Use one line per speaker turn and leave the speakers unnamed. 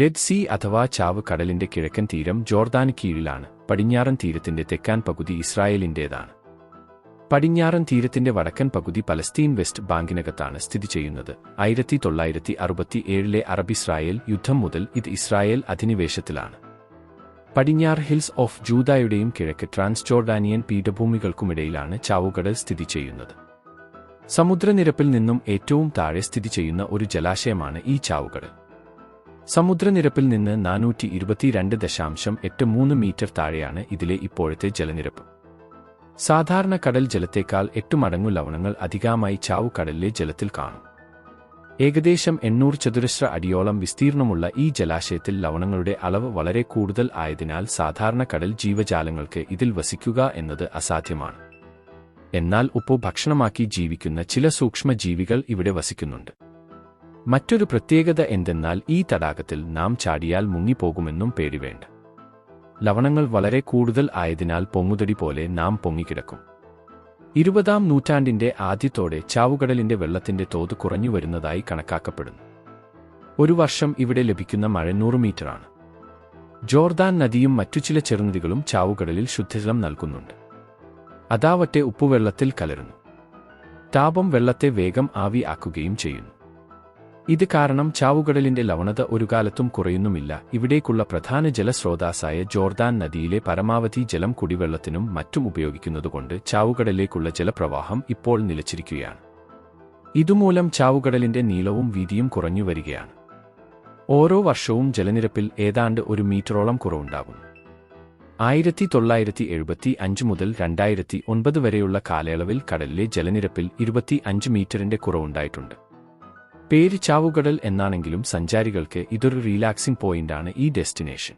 Dead see അഥവാ ചാവ് കടലിന്റെ കിഴക്കൻ തീരം ജോർദാന് കീഴിലാണ്. പടിഞ്ഞാറൻ തീരത്തിന്റെ തെക്കാൻ പകുതി ഇസ്രായേലിന്റേതാണ്. പടിഞ്ഞാറൻ തീരത്തിന്റെ വടക്കൻ പകുതി പലസ്തീൻ വെസ്റ്റ് ബാങ്കിനകത്താണ് സ്ഥിതി ചെയ്യുന്നത്. ആയിരത്തി തൊള്ളായിരത്തി അറുപത്തിയേഴിലെ അറബ് ഇസ്രായേൽ യുദ്ധം മുതൽ ഇത് ഇസ്രായേൽ അധിനിവേശത്തിലാണ്. പടിഞ്ഞാറ് ഹിൽസ് ഓഫ് ജൂതായുടെയും കിഴക്ക് ട്രാൻസ്ജോർഡാനിയൻ പീഠഭൂമികൾക്കുമിടയിലാണ് ചാവുകടൽ സ്ഥിതി ചെയ്യുന്നത്. സമുദ്രനിരപ്പിൽ നിന്നും ഏറ്റവും താഴെ സ്ഥിതി ചെയ്യുന്ന ഒരു ജലാശയമാണ് ഈ ചാവുകടൽ. സമുദ്രനിരപ്പിൽ നിന്ന് നാനൂറ്റി ഇരുപത്തിരണ്ട് ദശാംശം എട്ട് മൂന്ന് മീറ്റർ താഴെയാണ് ഇതിലെ ഇപ്പോഴത്തെ ജലനിരപ്പ്. സാധാരണ കടൽ ജലത്തേക്കാൾ എട്ട് മടങ്ങു ലവണങ്ങൾ അധികമായി ചാവു കടലിലെ ജലത്തിൽ കാണും. ഏകദേശം എണ്ണൂറ് ചതുരശ്ര അടിയോളം വിസ്തീർണമുള്ള ഈ ജലാശയത്തിൽ ലവണങ്ങളുടെ അളവ് വളരെ കൂടുതൽ ആയതിനാൽ സാധാരണ കടൽ ജീവജാലങ്ങൾക്ക് ഇതിൽ വസിക്കുക എന്നത് അസാധ്യമാണ്. എന്നാൽ ഉപ്പു ഭക്ഷണമാക്കി ജീവിക്കുന്ന ചില സൂക്ഷ്മജീവികൾ ഇവിടെ വസിക്കുന്നുണ്ട്. മറ്റൊരു പ്രത്യേകത എന്തെന്നാൽ ഈ തടാകത്തിൽ നാം ചാടിയാൽ മുങ്ങിപ്പോകുമെന്നും പേടിവേണ്ട ലവണങ്ങൾ വളരെ കൂടുതൽ ആയതിനാൽ പൊങ്ങുതടി പോലെ നാം പൊങ്ങിക്കിടക്കും. ഇരുപതാം നൂറ്റാണ്ടിന്റെ ആദ്യത്തോടെ ചാവുകടലിന്റെ വെള്ളത്തിന്റെ തോത് കുറഞ്ഞു വരുന്നതായി കണക്കാക്കപ്പെടുന്നു. ഒരു വർഷം ഇവിടെ ലഭിക്കുന്ന മഴ നൂറ് മീറ്ററാണ്. ജോർദാൻ നദിയും മറ്റു ചില ചെറുനദികളും ചാവുകടലിൽ ശുദ്ധജലം നൽകുന്നുണ്ട്. അതാവട്ടെ ഉപ്പുവെള്ളത്തിൽ കലരുന്നു. താപം വെള്ളത്തെ വേഗം ആവി ആക്കുകയും ചെയ്യുന്നു. ഇത് കാരണം ചാവുകടലിന്റെ ലവണത ഒരു കാലത്തും കുറയുന്നുമില്ല. ഇവിടേക്കുള്ള പ്രധാന ജലസ്രോതാസായ ജോർദാൻ നദിയിലെ പരമാവധി ജലം കുടിവെള്ളത്തിനും മറ്റും ഉപയോഗിക്കുന്നതുകൊണ്ട് ചാവുകടലിലേക്കുള്ള ജലപ്രവാഹം ഇപ്പോൾ നിലച്ചിരിക്കുകയാണ്. ഇതുമൂലം ചാവുകടലിന്റെ നീളവും വീതിയും കുറഞ്ഞു വരികയാണ്. ഓരോ വർഷവും ജലനിരപ്പിൽ ഏതാണ്ട് ഒരു മീറ്ററോളം കുറവുണ്ടാകും ആയിരത്തി തൊള്ളായിരത്തി എഴുപത്തി അഞ്ച് മുതൽ രണ്ടായിരത്തി ഒൻപത് വരെയുള്ള കാലയളവിൽ കടലിലെ ജലനിരപ്പിൽ ഇരുപത്തി അഞ്ച് മീറ്ററിന്റെ കുറവുണ്ടായിട്ടുണ്ട്. പേര് ചാവുകടൽ എന്നാണെങ്കിലും സഞ്ചാരികൾക്ക് ഇതൊരു റീലാക്സിംഗ് പോയിന്റാണ് ഈ ഡെസ്റ്റിനേഷൻ.